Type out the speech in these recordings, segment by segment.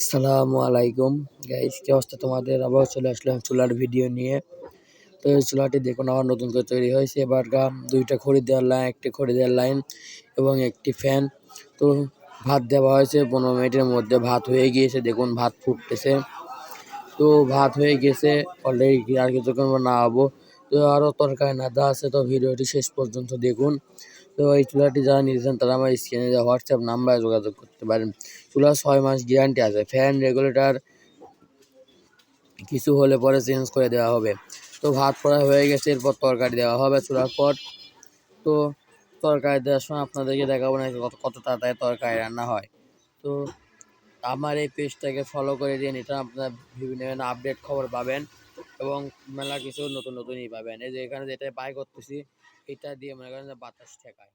আসসালামু আলাইকুম। গাইস কি অবস্থা তোমাদের? আবার চলে আসলাম চুলার ভিডিও নিয়ে। তো এই চুলাটি দেখুন, আবার নতুন করে তৈরি হয়েছে। এবার গা দুইটা খড়ি দেওয়ার লাইন একটি খড়ি দেওয়ার লাইন এবং একটি ফ্যান তো ভাত দেওয়া হয়েছে, পনেরো মিনিটের মধ্যে ভাত হয়ে গিয়েছে। দেখুন, ভাত ফুটতেছে। তো ভাত হয়ে গেছে অলরেডি আর কিছুক্ষণ না হব। তো আরও তরকারি নাদা আছে, তো ভিডিওটি শেষ পর্যন্ত দেখুন। তো এই চুলাটি যারা নিয়েছেন তারা আমার স্ক্রিনে যে হোয়াটসঅ্যাপ নাম্বারে যোগাযোগ করতে পারেন। চুলা ছয় মাস গ্যারান্টি আছে। ফ্যান, রেগুলেটর কিছু হলে পরে চেঞ্জ করে দেওয়া হবে। তো ভাত পড়া হয়ে গেছে, এরপর তরকারি দেওয়া হবে চুলার পর। তো তরকারি দেওয়ার সময় আপনাদেরকে দেখাবো না কত কত তাড়াতাড়ি তরকারি রান্না হয়। তো আমার এই পেজটাকে ফলো করে দিন, এটা আপনার বিভিন্ন আপডেট খবর পাবেন এবং মেলা কিছু নতুন, নতুনই পাবেন। এই যে এখানে যেটা বাই করতেছি, এটা দিয়ে মনে করেন বাতাস ঠেকায়।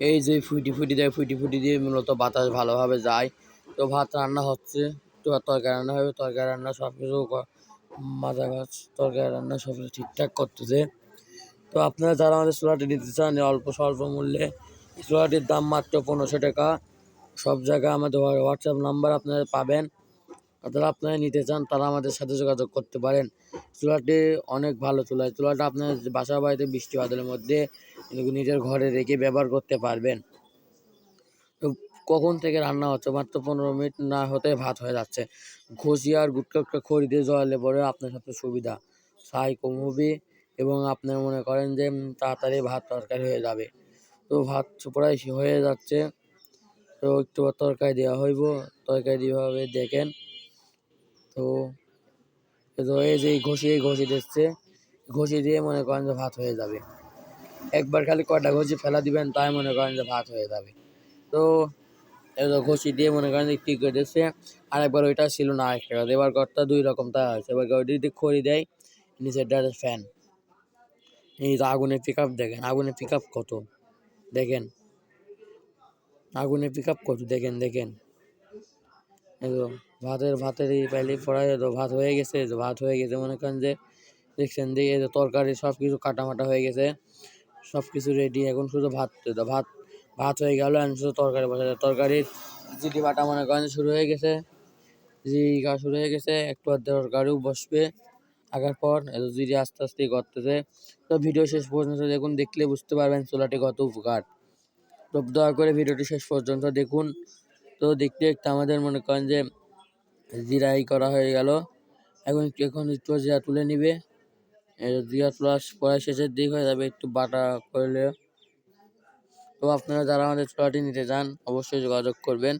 এই যে ফুটি ফুটি দেয়, ফুটি ফুটি দিয়ে মূলত বাতাস ভালোভাবে যায়। তো ভাত রান্না হচ্ছে, তো তরকারি রান্না হবে, তরকারি রান্না সব কিছু মাজা গাছ তরকারি রান্না সব কিছু ঠিকঠাক করতেছে। তো আপনারা যারা আমাদের চুলাটি নিতে চান অল্প স্বল্প মূল্যে চুলাটির দাম মাত্র পনেরোশো টাকা। সব জায়গায় আমাদের হোয়াটসঅ্যাপ নাম্বার আপনারা পাবেন। যারা আপনারা নিতে চান, তারা আমাদের সাথে যোগাযোগ করতে পারেন। চুলাটি অনেক ভালো চুলা। চুলাটা আপনার বাসা বাড়িতে বৃষ্টি বাদলের মধ্যে নিজের ঘরে রেখে ব্যবহার করতে পারবেন। তো কখন থেকে রান্না হচ্ছে? মাত্র পনেরো মিনিট না হতে ভাত হয়ে যাচ্ছে। ঘষি আর গুটকা খড়ি দিয়ে পরে আপনার সাথে সুবিধা। ছাই কম এবং আপনার মনে করেন যে তাড়াতাড়ি ভাত তরকারি হয়ে যাবে। তো ভাত প্রায় হয়ে যাচ্ছে। তো একটু তরকারি দেওয়া হইব। তরকারি হবে দেখেন? তো এই যে ঘষি ঘষি দিচ্ছে। ঘষি দিয়ে মনে করেন যে ভাত হয়ে যাবে। একবার খালি কয়টা ঘষি ফেলা দিবেন, তাই মনে করেন যে ভাত হয়ে যাবে। তো ঘষি দিয়ে মনে করেন ঠিক করে দিচ্ছে আর একবার ওইটা ছিল না আরেকটা কথা এবার ঘরটা দুই রকম তা হয়েছে। এবার ওইটা খড়ি দেয় নিচেরটা ফ্যান এই যে আগুনের পিক আপ দেখেন আগুনে পিক আপ কত? দেখেন। আগুনে পিক আপ কত? দেখেন দেখেন। তো ভাতের ভাতের এই পাইলে পড়ায় তো ভাত হয়ে গেছে ভাত হয়ে গেছে। মনে করেন যে, দেখছেন দিয়ে যে তরকারি সব কিছু কাটামাটা হয়ে গেছে সব কিছু রেডি এখন শুধু ভাত ভাত ভাত হয়ে গেল, এখন শুধু তরকারি বসে তরকারির জিটি বাটা মনে করেন শুরু হয়ে গেছে জিরা শুরু হয়ে গেছে, একটু আর তরকারিও বসবে আগার পর এত জিরে আস্তে আস্তে করতেছে তো ভিডিও শেষ পর্যন্ত দেখুন, দেখলে বুঝতে পারবেন চোলাটি কত উপকার। তো দয়া করে ভিডিওটি শেষ পর্যন্ত দেখুন। তো দেখতে দেখতে আমাদের মনে করেন যে জিরাই করা হয়ে গেল। এখন একটু এখন একটু জিরা তুলে নিবে। জিরা তোলার পরে শেষের দিক হয়ে যাবে একটু বাটা করলে তো আপনারা যারা আমাদের চুলাটি নিতে চান, অবশ্যই যোগাযোগ করবেন।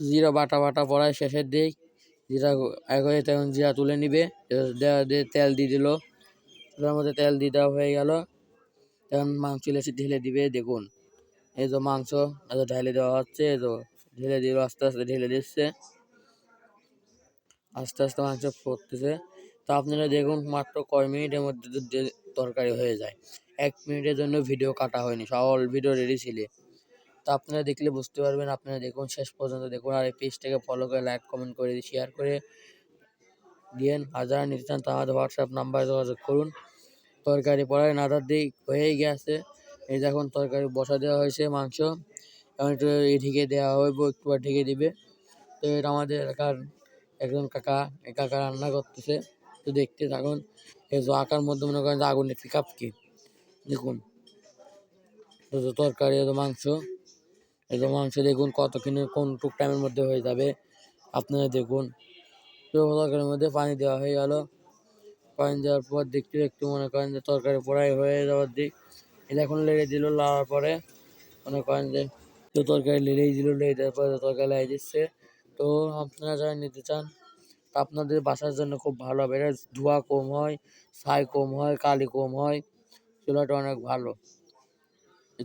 জিরা বাটা বাটা পড়ায় শেষের দিক। জিরা হয়ে তখন জিরা তুলে নিবে। তেল দিয়ে দিল। চুলার মধ্যে তেল দিয়ে দেওয়া হয়ে গেল। তখন মাংস লেসে ঢেলে দিবে, দেখুন। এই তো মাংস এত ঢেলে দেওয়া হচ্ছে, এই তো ঢেলে দিল আস্তে আস্তে ঢেলে দিচ্ছে। আস্তে আস্তে মাংস ফুটতেছে। তো আপনারা দেখুন মাত্র কয় মিনিটের মধ্যে তরকারি হয়ে যায়। এক মিনিটের জন্য ভিডিও কাটা হয়নি সকল ভিডিও রেডি ছিল। তো আপনারা দেখলে বুঝতে পারবেন, আপনারা দেখুন শেষ পর্যন্ত দেখুন, আর এই পেজটাকে ফলো করে লাইক কমেন্ট করে শেয়ার করে দিয়েন। আর যারা নিতে চান তারা আমাদের হোয়াটসঅ্যাপ নাম্বারে যোগাযোগ করুন। তরকারি পড়ায় নাদার দিক হয়েই গেছে। এই দেখুন তরকারি বসা দেওয়া হয়েছে, মাংস। এখন একটু ঢেকে দেওয়া হইব একটু ঢেকে দিবে। তো এটা আমাদের এলাকার একজন কাকা, এই কাকা রান্না করতেছে। তো দেখতে থাকুন এই যে আকার মধ্যে মনে করেন যে আগুনের পিক আপ কি। দেখুন তো তরকারি এত মাংস যে মাংস দেখুন কত কিনে কোন টুক টাইমের মধ্যে হয়ে যাবে। আপনারা দেখুন তো তরকারির মধ্যে পানি দেওয়া হয়ে গেল। পানি দেওয়ার পর দেখতে একটু মনে করেন যে তরকারি পড়াই হয়ে যাওয়ার দিক। এটা এখন লেড়ে দিল লাগার পরে মনে করেন যে তো তরকারি লেড়েই দিল লেড়ে দেওয়ার পরে তরকারি লাগিয়ে দিচ্ছে। তো আপনারা যারা নিতে চান আপনাদের বাসার জন্য খুব ভালো হবে। এটা ধোঁয়া কম হয়, ছাই কম হয়, কালি কম হয়, চুলাটা অনেক ভালো।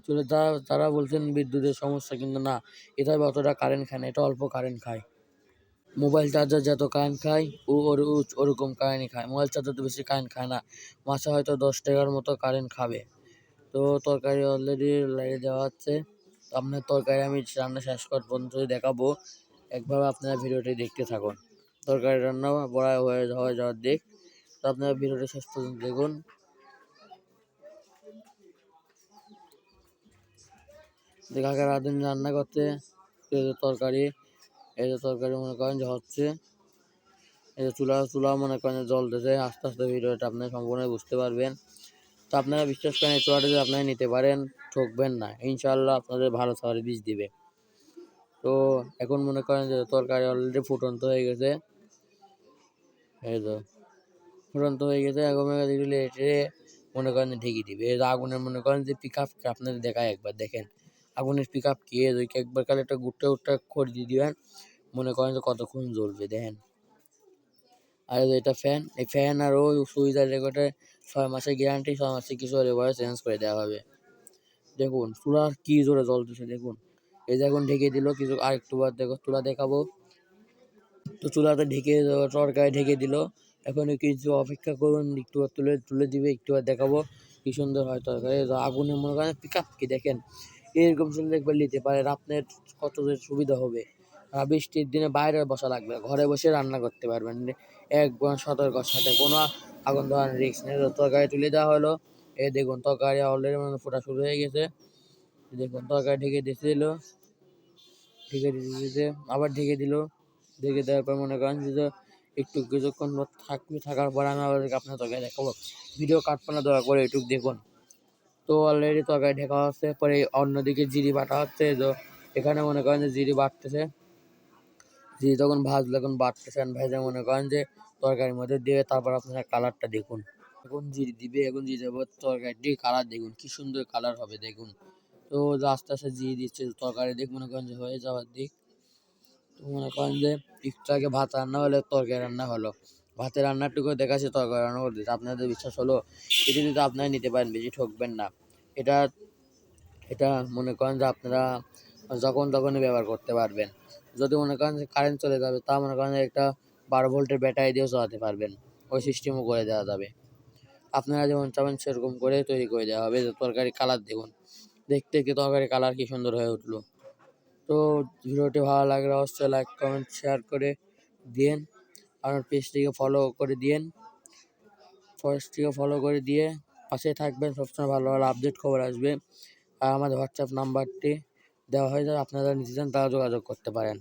চুলে তারা তারা বলছেন বিদ্যুতের সমস্যা, কিন্তু না, এটা অতটা কারেন্ট খায় না, এটা অল্প কারেন্ট খায়। মোবাইল চার্জার যত কারেন্ট খায়, ও, ওর ওরকম কারেন্টই খায়। মোবাইল চার্জার তো বেশি কারেন্ট খায় না, মাসে হয়তো দশ টাকার মতো কারেন্ট খাবে। তো তরকারি অলরেডি লাগিয়ে দেওয়া হচ্ছে। আপনার তরকারি আমি রান্না শেষ কর পর্যন্ত দেখাবো। একভাবে আপনারা ভিডিওটি দেখতে থাকুন। তরকারি রান্না বড়া হয়ে হয়ে যাওয়ার দিক। তো আপনারা ভিডিওটি শেষ পর্যন্ত দেখুন। কাকা রাঁধুনি রান্না করতে। তরকারি, এই যে তরকারি মনে করেন যে হচ্ছে। এই যে চুলা চুলা মনে করেন যে জ্বলতেছে। আস্তে আস্তে ভিডিওটা আপনি সম্পূর্ণ বুঝতে পারবেন। তো আপনারা বিশ্বাস করেন, এই চুলাটা যদি আপনারা নিতে পারেন, ঠকবেন না। ইনশাল্লাহ আপনাদের ভালো সার্ভিস দিবে। তো এখন মনে করেন যে তরকারি অলরেডি ফুটন্ত হয়ে গেছে। এই তো, ফুটন্ত হয়ে গেছে, এখন লেটে মনে করেন ঢেকে দিবে। এই আগুনের মনে করেন যে পিক আপ আপনাদের দেখায় একবার, দেখেন। আগুনের পিক আপ কি একবার খালি একটা গুটটা গুটটা করে দিয়ে দিবেন, মনে করেন যে কতক্ষণ জ্বলবে, দেখেন। আর এটা ফ্যান এই ফ্যান আর ওই সুইচ আর রেগুলেটর ছয় মাসের গ্যারান্টি ছয় মাসে কিছু পরে চেঞ্জ করে দেওয়া হবে। দেখুন চুলার কি জোরে জল জ্বলতেছে দেখুন। এই যে এখন ঢেকে দিল, কিছু আর একটু বার দেখো চুলা দেখাবো। তো চুলাতে ঢেকে, তরকারি ঢেকে দিল। এখন কিছু অপেক্ষা করুন, একটু তুলে তুলে দিবে, একটু দেখাবো কি সুন্দর হয় তরকারি। তো আগুনের মনে করেন পিক আপ কি দেখেন? এরকম চুলে একবার নিতে পারেন, আপনার কত সুবিধা হবে। বৃষ্টির দিনে বাইরে বসা লাগবে ঘরে বসে রান্না করতে পারবেন। এক সতর্কর সাথে কোনো আগুন ধরার রিস্ক নেই। তরকারি তুলে দেওয়া হলো। এই দেখুন, তরকারি অলরেডি মানে ফোটা শুরু হয়ে গেছে। দেখুন, তরকারি ঢেকে দিয়েছিল ঢেকে দিতে দিতে আবার ঢেকে দিল। ঢেকে দেওয়ার পর মনে করেন যে, একটু কিছুক্ষণ থাকবে থাকার পর আমি আবার আপনার তরকারি দেখাবো। ভিডিও কাটবো না দয়া করে একটু দেখুন। তো অলরেডি তরকারি ঢেকা হচ্ছে, পরে অন্যদিকে জিরি বাটা হচ্ছে। তো এখানে মনে করেন যে জিরি বাটতেছে। জিরি তখন ভাজলে এখন বাটতেছেন ভেজে মনে করেন যে তরকারির মধ্যে দিয়ে তারপর আপনারা কালারটা দেখুন। এখন জিরি দিবে, এখন জিরে দেবো তরকারিটি কালার দেখুন, কি সুন্দর কালার হবে দেখুন। তো যে আস্তে আস্তে জিরে দিচ্ছে, তরকারি দিক মনে করেন যে হয়ে যাওয়ার দিক। তো মনে করেন যে একটু আগে ভাত রান্না হলে, তরকারি রান্না হলো। ভাতের রান্নাটুকু দেখাচ্ছে, তরকারি রান্না করে দিচ্ছে। আপনাদের বিশ্বাস হলো এটি যদি আপনারা নিতে পারেন, বেশি ঠকবেন না। এটা এটা মনে করেন যে আপনারা যখন তখনই ব্যবহার করতে পারবেন। যদি মনে করেন যে কারেন্ট চলে যাবে, তা মনে করেন একটা বারো ভোল্টের ব্যাটারি দিয়েও চালাতে পারবেন। ওই সিস্টেমও করে দেওয়া যাবে। আপনারা যেমন চাবেন, সেরকম করে তৈরি করে দেওয়া হবে। তরকারি কালার দেখুন। দেখতে কি তরকারি কালার কি সুন্দর হয়ে উঠল। তো ভিডিওটি ভালো লাগলে অবশ্যই লাইক কমেন্ট শেয়ার করে দিন আমার পেজটিকে ফলো করে দিন পেজটিকে ফলো করে দিয়ে পাশে থাকবেন। সবসময় ভালো ভালো আপডেট খবর আসবে। আর আমাদের হোয়াটসঅ্যাপ নাম্বারটি দেওয়া হয়ে আপনারা নিতে চান তারা যোগাযোগ করতে পারেন।